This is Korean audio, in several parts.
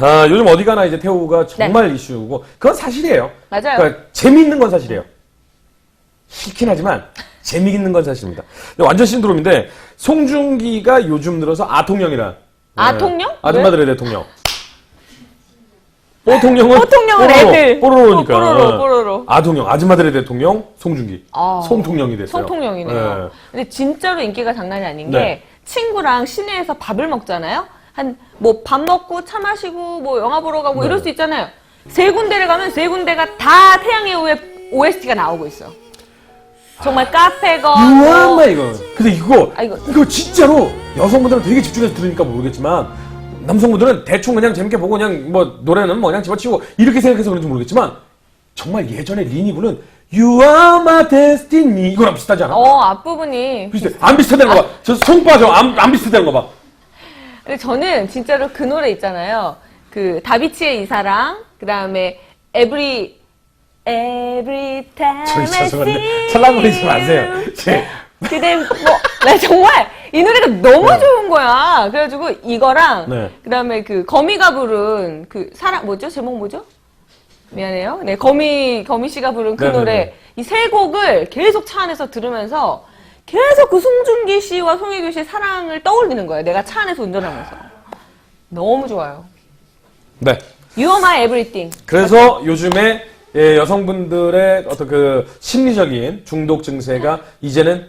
아, 요즘 어디 가나 이제 태우가 정말 이슈고 그건 사실이에요. 네. 맞아요. 그러니까 재미있는 건 사실이에요. 싫긴 하지만 재미있는 건 사실입니다. 근데 완전 신드롬인데 송중기가 요즘 들어서 아통령이라. 아통령? 아줌마들의 대통령. 뽀통령은 뽀통령은 애들. 뽀로로니까. 예. 뽀로로, 뽀로로. 아통령, 아줌마들의 대통령 송중기. 아. 송통령이 됐어요. 송통령이네요. 예. 근데 진짜로 인기가 장난이 아닌 게 네. 친구랑 시내에서 밥을 먹잖아요. 한 뭐 밥 먹고 차 마시고 뭐 영화 보러 가고 네. 이럴 수 있잖아요. 세 군데를 가면 세 군데가 다 태양의 후예 OST가 나오고 있어. 정말 카페건 뭐 이거. 근데 이거, 아, 이거. 이거 진짜로 여성분들은 되게 집중해서 들으니까 모르겠지만, 남성분들은 대충 그냥 재밌게 보고 그냥 뭐 노래는 뭐 그냥 집어치우고 이렇게 생각해서 그런지 모르겠지만, 정말 예전에 리니 부른 You are my destiny 이거랑 비슷하지 않아? 어 앞부분이 비슷해. 안 비슷하다는 거 봐. 저 손 빠져. 안, 안 비슷하다는 거 봐. 근데 저는 진짜로 그 노래 있잖아요. 그 다비치의 이사랑 그다음에 Every Every time 저기 죄송한데 찰랑거리지 마세요. 제, 그대 뭐나 정말 이 노래가 너무 좋은 거야. 그래가지고 이거랑 네. 그다음에 그 거미가 부른 그 사랑 뭐죠? 제목 뭐죠? 미안해요. 네 거미 거미 씨가 부른 그 네네네. 노래 이 세 곡을 계속 차 안에서 들으면서 계속 그 송중기 씨와 송혜교 씨의 사랑을 떠올리는 거예요. 내가 차 안에서 운전하면서 너무 좋아요. 네. You are my everything. 그래서 요즘에 예, 여성분들의 어떤 그 심리적인 중독 증세가 이제는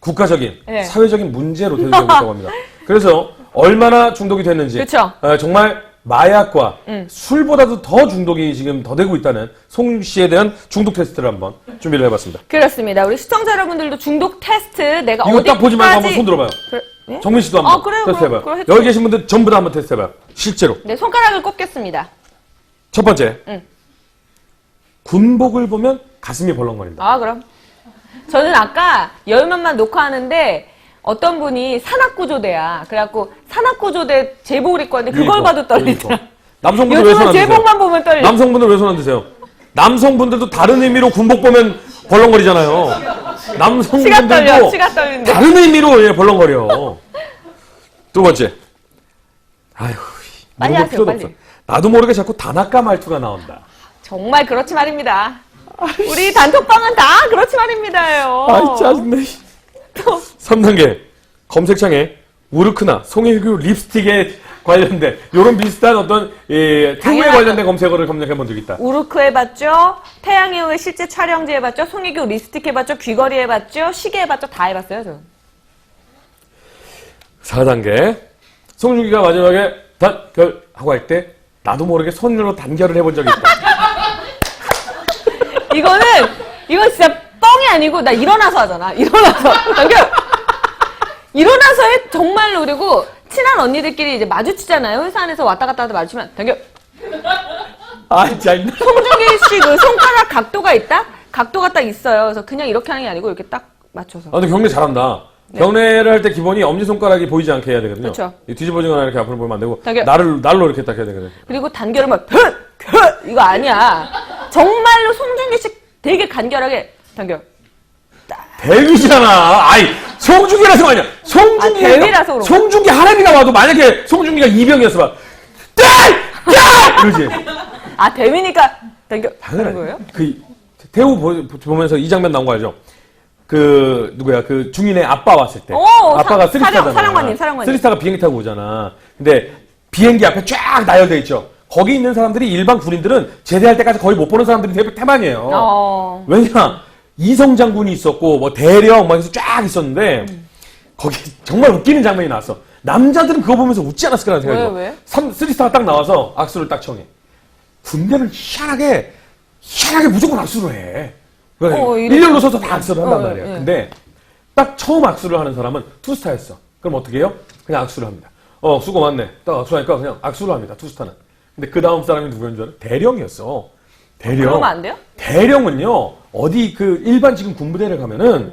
국가적인 네. 사회적인 문제로 대두되고 있다고 합니다. 그래서 얼마나 중독이 됐는지 그쵸. 어, 정말 마약과 음. 술보다도 더 중독이 지금 더 되고 있다는 송 씨에 대한 중독 테스트를 한번 준비를 해봤습니다. 그렇습니다. 우리 시청자 여러분들도 중독 테스트 내가 이거 어디까지 딱 보지 말고 한번 손 들어봐요. 그래, 예? 정민 씨도 한번 아, 그래요? 테스트 그럼- 해봐요. 그럼 해주세요. 여기 계신 분들 전부 다 한번 테스트 해봐요. 실제로. 네, 손가락을 꼽겠습니다. 첫 번째. 응. 군복을 보면 가슴이 벌렁거린다. 아, 그럼. 저는 아까 열만만 녹화하는데 어떤 분이 산악구조대야. 그래갖고 산악구조대 제복을 입고 왔는데 그걸 유니폼, 봐도 떨리더라. 유니폼. 남성분들 왜 손 요즘은 안 드세요? 제복만 보면 떨려. 남성분들 왜 손 안 드세요? 남성분들도 다른 의미로 군복 보면 벌렁거리잖아요. 치가 떨려, 남성분들도 치가 떨리는데. 다른 의미로 예, 벌렁거려. 두 번째. 아휴, 빨리 물어볼 하세요, 필요도 빨리. 없어. 나도 모르게 자꾸 단아까 말투가 나온다. 정말 그렇지 말입니다. 우리 단톡방은 다 그렇지 말입니다요. 아이 짜증내. 3단계 검색창에 우르크나 송혜교 립스틱에 관련된 이런 비슷한 어떤 예, 태우에 당연하죠. 관련된 검색어를 검색해 본 적이 있다. 우르크 해봤죠. 태양의 후예 실제 촬영지 해봤죠. 송혜교 립스틱 해봤죠. 귀걸이 해봤죠. 시계 해봤죠. 다 해봤어요, 저. 4단계 송중기가 마지막에 단결 하고 할 때 나도 모르게 손으로 단결을 해본 적이 있다. 이거는 이거 진짜 아니고 나 일어나서 하잖아. 일어나서. 단결. 일어나서 해 정말로 그리고 친한 언니들끼리 이제 마주치잖아요. 회사 안에서 왔다 갔다 하다 마주치면 단결. 아 짜증나. 송중기 씨 그 손가락 각도가 있다? 각도가 딱 있어요. 그래서 그냥 이렇게 하는 게 아니고 이렇게 딱 맞춰서. 아 근데 경례 잘한다. 경례를 할 때 기본이 엄지손가락이 보이지 않게 해야 되거든요. 네. 이 뒤집어지거나 이렇게 앞으로 보면 안 되고 단결. 날을 날로 이렇게 딱 해야 되거든요. 그리고 단결을 막 헛! 헛! 이거 아니야. 정말로 송중기 씨 되게 간결하게 단결. 대위잖아. 아이 송중기라서 아니야. 송중기 아, 대위라서 그런 거야? 송중기 하람이가 와도 만약에 송중기가 이병이었어 봐. 딸! 야! 이러지. 아 단결 하는 당연하지. 거예요? 그 태우 보- 보면서 이 장면 나온 거 알죠? 그 누구야 그 중인의 아빠 왔을 때 오, 아빠가 사- 쓰리스타잖아. 사령- 사령관님, 사령관님. 쓰리스타가 비행기 타고 오잖아. 근데 비행기 앞에 쫙 나열돼 있죠. 거기 있는 사람들이 일반 군인들은 제대할 때까지 거의 못 보는 사람들이 대- 대만이에요. 어. 왜냐 이성 장군이 있었고 뭐 대령 막 해서 쫙 있었는데 거기 정말 웃기는 장면이 나왔어. 남자들은 그거 보면서 웃지 않았을까라는 생각이 왜, 들어. 왜? 삼- 쓰리스타가 딱 나와서 악수를 딱 청해. 군대는 희한하게 희한하게 무조건 악수를 해. 그래, 어, 이래- 일렬로 서서 다 악수를 한단 어, 말이야. 예. 근데 딱 처음 악수를 하는 사람은 투스타였어. 그럼 어떻게 해요? 그냥 악수를 합니다. 어 수고 많네. 딱 악수하니까 그냥 악수를 합니다. 투스타는. 근데 그 다음 사람이 누구였는 줄 알아? 대령이었어. 대령. 그러면 안 돼요? 대령은요 어디 그 일반 지금 군부대를 가면은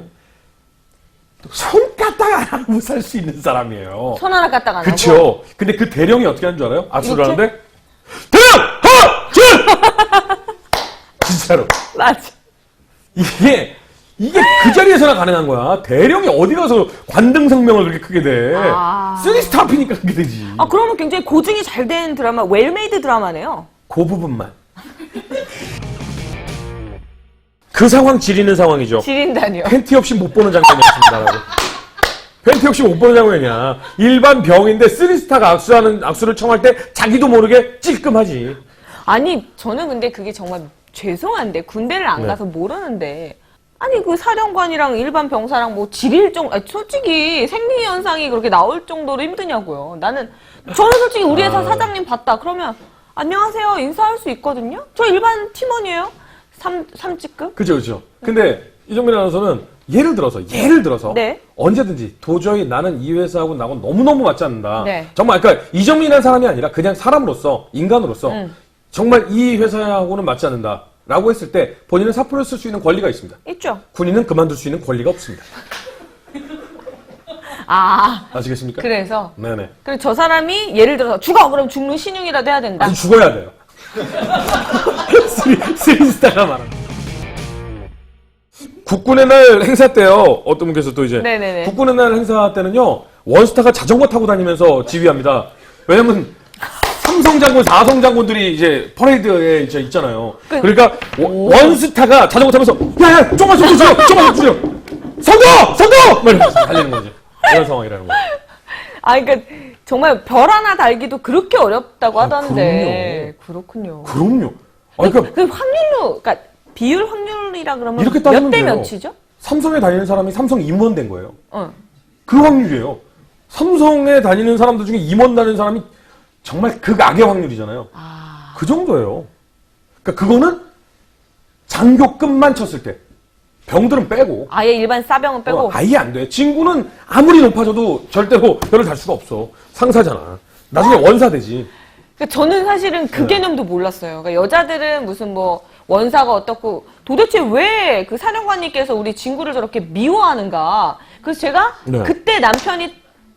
손가락 안 하고 살수 있는 사람이에요. 손 하나 안 하고. 그쵸. 근데 그 대령이 어떻게 하는 줄 알아요? 악수를 이렇게? 하는데 대령 하나 둘 진짜로 맞아. 이게 이게 그 자리에서나 가능한 거야. 대령이 어디 가서 관등 성명을 그렇게 크게 돼. 아. 쓰리스타 앞이니까 그렇게 되지. 아, 그러면 굉장히 고증이 잘 된 드라마, 웰메이드 드라마네요. 그 부분만. 그 상황 지리는 상황이죠. 지린다니요. 팬티 없이 못 보는 장면이었습니다라고. 팬티 없이 못 보는 장면이야. 일반 병인데 쓰리스타가 악수하는 악수를 청할 때 자기도 모르게 찔끔하지. 아니, 저는 근데 그게 정말 죄송한데, 군대를 안 네. 가서 모르는데, 아니, 그 사령관이랑 일반 병사랑 뭐 지릴 정, 아니, 솔직히 생리 현상이 그렇게 나올 정도로 힘드냐고요. 나는, 저는 솔직히 우리 회사 아. 사장님 봤다. 그러면, 안녕하세요. 인사할 수 있거든요? 저 일반 팀원이에요. 삼, 삼직급? 그죠, 그죠. 근데 이정민 아나운서는 예를 들어서, 예를 들어서 네. 언제든지 도저히 나는 이 회사하고 나하고 너무너무 맞지 않는다. 네. 정말, 그러니까 이정민이라는 사람이 아니라 그냥 사람으로서, 인간으로서 음. 정말 이 회사하고는 맞지 않는다. 라고 했을 때 본인은 사표를 쓸 수 있는 권리가 있습니다. 있죠. 군인은 그만둘 수 있는 권리가 없습니다. 아, 아시겠습니까? 그래서. 네네. 그리고 저 사람이 예를 들어서 죽어! 그럼 죽는 신용이라도 해야 된다. 아니 죽어야 돼요. 쓰리, 쓰리스타가 말하는. 국군의 날 행사 때요. 어떤 분께서 또 이제 네네네. 국군의 날 행사 때는요. 원스타가 자전거 타고 다니면서 지휘합니다. 왜냐면 삼성 장군, 사성 장군들이 이제 퍼레이드에 이제 있잖아요. 그- 그러니까 원- 원스타가 자전거 타면서 야야 좀만 속도 줄여, 좀만 속도 줄여. 선도, 선도! 막 이러면서 달리는 거죠. 이런 상황이라는 거죠. 아, 그러니까 정말 별 하나 달기도 그렇게 어렵다고 하던데. 그렇군요. 그럼요. 아니, 그러니까 그 확률로, 그러니까 비율 확률이라 그러면 이렇게 몇 따지면 대 돼요. 몇이죠? 삼성에 다니는 사람이 삼성 임원 된 거예요. 어. 그 확률이에요. 삼성에 다니는 사람들 중에 임원 다니는 사람이 정말 극악의 확률이잖아요. 아. 그 정도예요. 그러니까 그거는 장교급만 쳤을 때 병들은 빼고 아예 일반 싸병은 빼고. 어, 아예 안 돼. 친구는 아무리 높아져도 절대로 별을 달 수가 없어. 상사잖아. 나중에 원사 되지. 그러니까 저는 사실은 네. 그 개념도 몰랐어요. 그러니까 여자들은 무슨 뭐 원사가 어떻고 도대체 왜 그 사령관님께서 우리 친구를 저렇게 미워하는가. 그래서 제가 네. 그때 남편이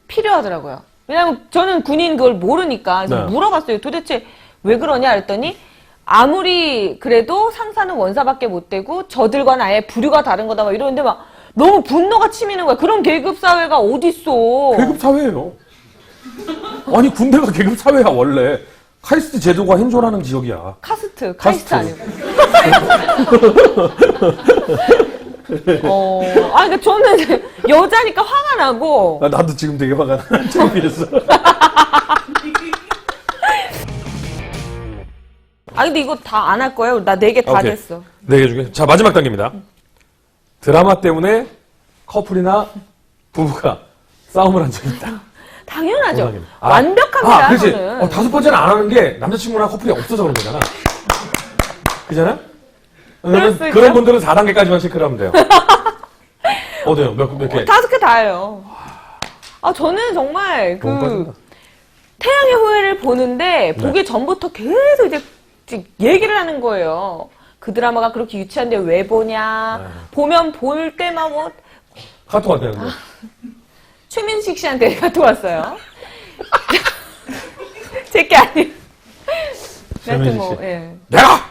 필요하더라고요. 왜냐면 저는 군인 그걸 모르니까 그래서 네. 물어봤어요. 도대체 왜 그러냐 했더니 아무리 그래도 상사는 원사밖에 못 되고 저들과는 아예 부류가 다른 거다 막 이러는데 막 너무 분노가 치미는 거야. 그런 계급 사회가 어딨어. 계급 사회예요. 아니 군대가 계급 사회야 원래. 카이스트 제도가 현존하는 지역이야. 카스트, 카이스트 카스트. 아니고. 어, 아, 그러니까 저는 여자니까 화가 나고. 나, 나도 지금 되게 화가 나. 재밌어. 아, 근데 이거 다 안 할 거예요. 나 네 개 다 오케이. 됐어. 네개 중에. 자, 마지막 단계입니다. 드라마 때문에 커플이나 부부가 싸움을 한 적이 있다. 당연하죠. 정상입니다. 아, 완벽합니다, 아, 그렇지. 저는. 어, 다섯 번째는 안 하는 게 남자친구나 커플이 없어서 그런 거잖아. 그잖아? 그러면 그런. 분들은 4단계까지만 체크를 하면 돼요. 어때요? 몇, 몇 개? 다섯 개 다예요. 아, 저는 정말 너무 그 빠진다. 태양의 후예를 보는데 네. 보기 전부터 계속 이제 지- 얘기를 하는 거예요. 그 드라마가 그렇게 유치한데 왜 보냐. 네. 보면 볼 때만 뭐 카톡 한다는 거. 최민식 씨한테 카톡 왔어요. 제게 아니. 최민식 뭐, 씨. 예. 내가!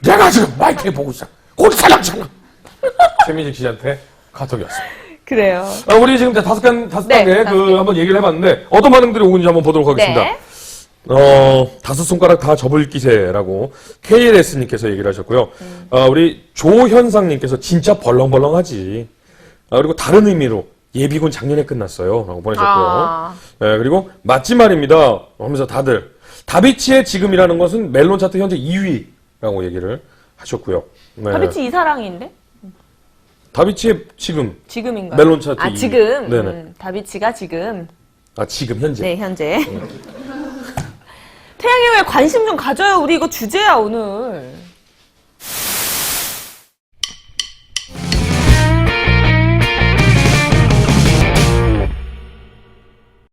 내가 지금 마이크에 보고 있어. 곧 사냥잖아. 최민식 씨한테 카톡이 왔어. 그래요. 아, 우리 지금 다섯 단, 다섯 네, 단계 다섯 그 개. 한번 얘기를 해봤는데 어떤 반응들이 오는지 한번 보도록 하겠습니다. 네. 어, 다섯 손가락 다 접을 기세라고 KLS님께서 얘기를 하셨고요. 음. 어, 우리 조현상님께서 진짜 벌렁벌렁하지. 아, 그리고 다른 의미로 예비군 작년에 끝났어요. 라고 보내셨고요. 아. 네, 그리고 맞지 말입니다. 하면서 다들 다비치의 지금이라는 것은 멜론 차트 현재 2위라고 얘기를 하셨고요. 네. 다비치 이사랑인데? 다비치의 지금 지금인가요? 멜론 차트 아, 이 위. 지금. 네네. 음, 다비치가 지금. 아 지금 현재 네, 현재. 태양의 후예 관심 좀 가져요. 우리 이거 주제야, 오늘.